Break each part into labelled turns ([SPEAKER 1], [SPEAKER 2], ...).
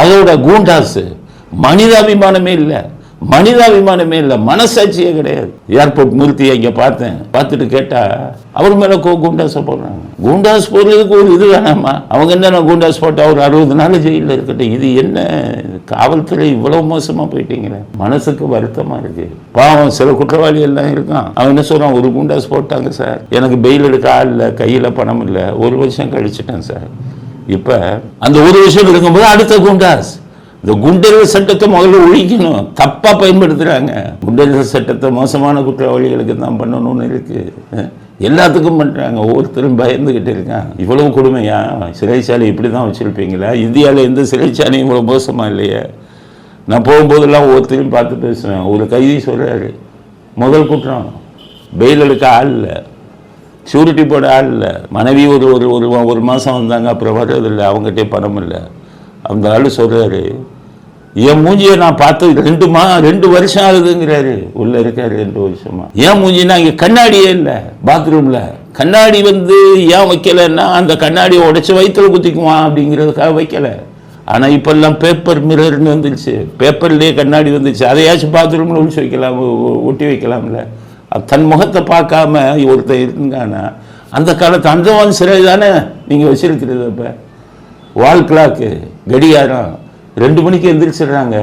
[SPEAKER 1] அதோட கூண்டாசு. மனிதாபிமானமே இல்லை. மனிதாபிமானமே இல்லை. மனசாட்சியே கிடையாது. ஏர்போர்ட் மூர்த்தியை இங்கே பார்த்தேன். பார்த்துட்டு கேட்டா அவர் மேலே கோ குண்டாஸை போடுறாங்க. குண்டாஸ் போடுறதுக்கு ஒரு இது வேணாமா? அவங்க என்ன குண்டாஸ் போட்டு அவர் அறுபது நாள் ஜெயிலில் இருக்கட்டும். இது என்ன? காவல்துறை இவ்வளவு மோசமா போயிட்டீங்களே. மனசுக்கு வருத்தமா இருக்கு. பாவம் சில குற்றவாளி எல்லாம் இருக்கான். அவன் என்ன சொல்றான்? ஒரு குண்டாஸ் போட்டாங்க சார். எனக்கு பெயில் எடுக்க ஆள் இல்லை கையில் பணம் இல்லை. ஒரு வருஷம் கழிச்சிட்டேன் சார். இப்போ அந்த ஒரு வருஷம் இருக்கும்போது அடுத்த குண்டாஸ். இந்த குண்டறிவு சட்டத்தை முதல்ல ஒழிக்கணும். தப்பாக பயன்படுத்துகிறாங்க குண்டறிவு சட்டத்தை மோசமான குற்றவாளிகளுக்கு தான் பண்ணணும்னு இருக்குது எல்லாத்துக்கும் பண்ணுறாங்க ஒவ்வொருத்தரும் பயந்துக்கிட்டு இருக்கான் இவ்வளவு கொடுமையா? சிறைச்சாலை இப்படி தான் வச்சுருப்பீங்களா? இந்தியாவில் எந்த சிறைச்சாலையும் இவ்வளோ மோசமாக இல்லையே? நான் போகும்போதெல்லாம் ஒவ்வொருத்தரையும் பார்த்து பேசுவேன். ஒரு கைதி சொல்கிறாரு முதல் குற்றம் பெயில் எடுக்க ஆள் இல்லை. ஷூரிட்டி போட ஆள் இல்லை. மனைவி ஒரு ஒரு ஒரு ஒரு மாதம் வந்தாங்க அப்புறம் வர்றதில்லை அவங்ககிட்டே பணம் இல்லை. அந்த ஆள் சொல்கிறாரு என் மூஞ்சியை நான் பார்த்து ரெண்டு மா ரெண்டு வருஷம் ஆகுதுங்கிறாரு. உள்ளே இருக்காரு ரெண்டு வருஷமா. ஏன் மூஞ்சினா இங்கே கண்ணாடியே இல்லை பாத்ரூமில் கண்ணாடி வந்து ஏன் வைக்கலைன்னா அந்த கண்ணாடியை உடச்சி வயிற்றுல குத்திக்குவான் அப்படிங்கிறதுக்காக வைக்கலை. ஆனால் இப்போல்லாம் பேப்பர் மிரர்னு வந்துருச்சு. பேப்பர்லேயே கண்ணாடி வந்துருச்சு. அதையாச்சும் பாத்ரூமில் ஒழிச்சு வைக்கலாம் ஒட்டி வைக்கலாம்ல. தன் முகத்தை பார்க்காம ஒருத்தர் இருந்தானா அந்த காலத்து அந்தவான் சிறை தானே நீங்கள் வச்சிருக்கிறது இப்போ வால் கிளாக்கு கடிகாரம். ரெண்டு மணிக்கு எந்திரிச்சிடுறாங்க.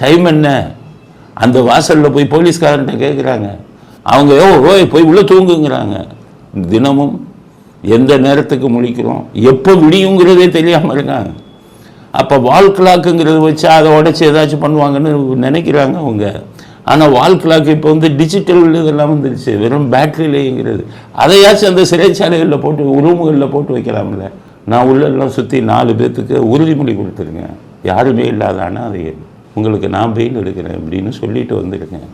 [SPEAKER 1] டைம் என்ன? அந்த வாசலில் போய் போலீஸ்காரன்ட்ட கேட்குறாங்க அவங்க ஓ ஓய் போய் உள்ளே தூங்குங்கிறாங்க. தினமும் எந்த நேரத்துக்கு முழிக்கிறோம்? எப்போ விடியுங்கிறதே தெரியாமல் இருக்காங்க. அப்போ வால் கிளாக்குங்கிறது வச்சு அதை உடச்சி ஏதாச்சும் பண்ணுவாங்கன்னு நினைக்கிறாங்க அவங்க. ஆனால் வால் கிளாக் இப்போ வந்து டிஜிட்டல் இதெல்லாம் வந்துருச்சு. வெறும் பேட்டரியிலேங்கிறது அதையாச்சும் அந்த சிறைச்சாலைகளில் போட்டு ரூமுகளில் போட்டு வைக்கலாம்ல. நான் உள்ளெல்லாம் சுற்றி நாலு பேர்த்துக்கு உறுதிமொழி கொடுத்துருங்க யாருமே இல்லாத அதை உங்களுக்கு நான் பெயில் எடுக்கிறேன் அப்படின்னு சொல்லிட்டு வந்திருக்கேன்.